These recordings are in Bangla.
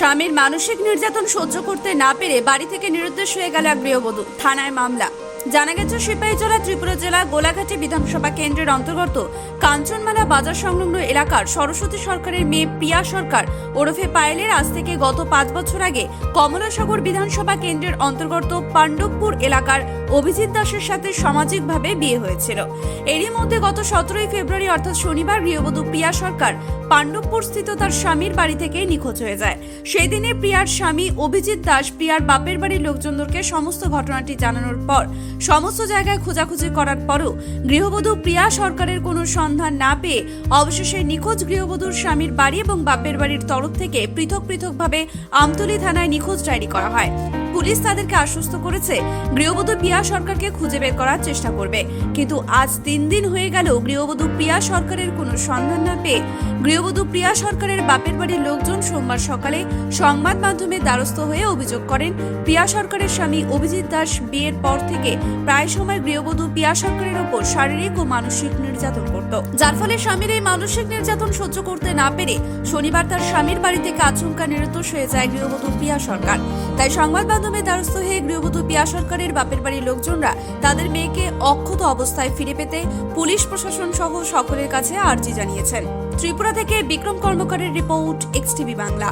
স্বামীর মানসিক নির্যাতন সহ্য করতে না পেরে বাড়ি থেকে নিরুদ্দেশ হয়ে গেল এক গৃহবধূ। থানায় মামলা। জানা গেছে, সিপাহীজলা ত্রিপুরা জেলা গোলাঘাটি বিধানসভা কেন্দ্রের অন্তর্গত কাঞ্চনমালা বাজার সংলগ্ন এলাকার সরস্বতী সরকারের মেয়ে প্রিয়া সরকার ওরফে পায়েলের আজ থেকে গত পাঁচ বছর আগে কমলাসাগর বিধানসভা কেন্দ্রের অন্তর্গত পাণ্ডবপুর এলাকার অভিজিৎ দাসের সাথে সামাজিকভাবে বিয়ে হয়েছিল। এরই মধ্যে গত সতেরোই ফেব্রুয়ারি, অর্থাৎ শনিবার, গৃহবধূ প্রিয়া সরকার পাণ্ডবপুর স্থিত তার স্বামীর বাড়ি থেকে নিখোঁজ হয়ে যায়। সেই দিনে প্রিয়ার স্বামী অভিজিৎ দাস প্রিয়ার বাপের বাড়ির লোকজনদেরকে সমস্ত ঘটনাটি জানানোর পর সমস্ত জায়গায় খোঁজাখুঁজি করার পরও গৃহবধূ প্রিয়া সরকারের কোনো সন্ধান না পেয়ে অবশেষে নিখোঁজ গৃহবধূর স্বামীর বাড়ি এবং বাপের বাড়ির তরফ থেকে পৃথক পৃথকভাবে আমতলী থানায় নিখোঁজ ডায়েরি করা হয়। পুলিশ তাদেরকে আশ্বস্ত করেছে, গৃহবধূ প্রিয়া সরকারকে খুঁজে বের করার চেষ্টা করবে। কিন্তু আজ তিন দিন হয়ে গেল গৃহবধূ প্রিয়া সরকারের কোনো সন্ধান না পেয়ে গৃহবধূ প্রিয়া সরকারের বাপের বাড়ির লোকজন সোমবার সকালে সংবাদ মাধ্যমে দ্বারস্থ হয়ে অভিযোগ করেন প্রিয়া সরকারের স্বামী অভিজিৎ দাস বিয়ের পর থেকে প্রায় সময় গৃহবধূ প্রিয়া সরকারের ওপর শারীরিক ও মানসিক নির্যাতন করত। যার ফলে স্বামীর এই মানসিক নির্যাতন সহ্য করতে না পেরে শনিবার তার স্বামীর বাড়ি থেকে আচমকা নিরুদ্দেশ হয়ে যায় গৃহবধূ প্রিয়া সরকার। তাই সংবাদ মাধ্যমে দ্বারস্থ হয়ে গৃহবধূ প্রিয়া সরকারের বাপের বাড়ির লোকজনরা তাদের মেয়েকে অক্ষত অবস্থায় ফিরে পেতে পুলিশ প্রশাসন সহ সকলের কাছে আর্জি জানিয়েছেন। ত্রিপুরা থেকে বিক্রম কর্মকারের রিপোর্ট এক্স টিভি বাংলা।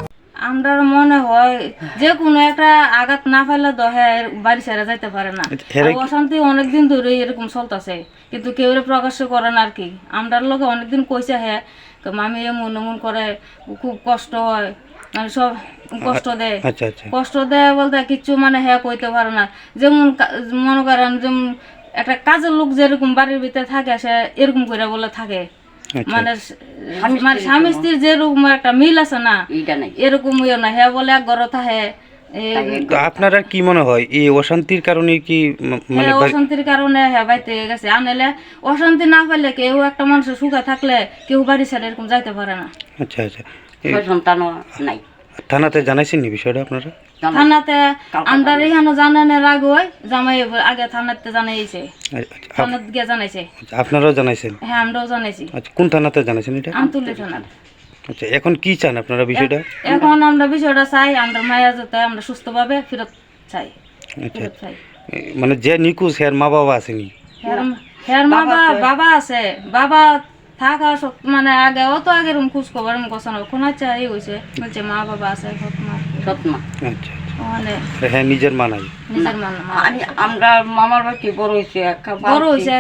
আমরা মনে হয় যে কোনো একটা আঘাত না পাইলে তো হ্যাঁ বাড়ি ছেড়ে যাইতে পারে না। অশান্তি অনেকদিন ধরে এরকম চলতেছে কিন্তু কেউ প্রকাশ্য করে না আর কি। আমরার লোকে অনেকদিন কইছে হ্যাঁ মামি এমন এমন করে খুব কষ্ট হয়। মানে সব কষ্ট দেয়। আচ্ছা আচ্ছা। কষ্ট দেয় বলতে কিচ্ছু মানে হ্যাঁ কইতে পারে না। যেমন মনে করেন যেমন একটা কাজের লোক যেরকম বাড়ির ভিতরে থাকে সে এরকম করে বলে থাকে। আচ্ছা। মানে মানে স্বামী স্ত্রীর যেরকম একটা মিল আছে না এরকম ইয়ে না হ্যাঁ বলে এক ঘর থাকে তো আপনার আর কি মনে হয়? এই অশান্তির কারণে কি মানে হ্যাঁ অশান্তির কারণে হ্যাঁ বাইতে গেছে। আনলে অশান্তি না পেলে কেউ একটা মানুষের সুখে থাকলে কেউ বাড়ি ছেড়ে এরকম যাইতে পারে না। আচ্ছা আচ্ছা। নাই। থানাতে জানাইছেন নি বিষয়টা আপনারা? থানাতে আমরা এখানে জানানোর আগে ওই জামাই আগে থানাতে জানাইছে। আচ্ছা, থানাত গিয়ে জানাইছে। আচ্ছা, আপনারাও জানাইছেন? হ্যাঁ আমরাও জানাইছি। আচ্ছা কোন থানাতে জানাইছেন এটা? আচ্ছা এখন কি চান আপনারা বিষয়টা? এখন আমরা বিষয়টা চাই আমরা মায়া যাতে আমরা সুস্থভাবে ফেরত চাই। আচ্ছা চাই। মানে যে নিকুজ হের মা বাবা আসেনি হের হের মা বাবা বাবা আছে বাবা থাকা সব মানে আগে অত আগে রুম খোঁজ খবর আমি কথা না কোন চাই হয়েছে বলছে মা বাবা আছে সৎ মা সৎমা? আচ্ছা ওখানে। আচ্ছা হ্যাঁ নিজের মা নাই। নিজের মা মা আমি আমরা মামার বাড়ি বড় হয়েছে বড় হয়েছে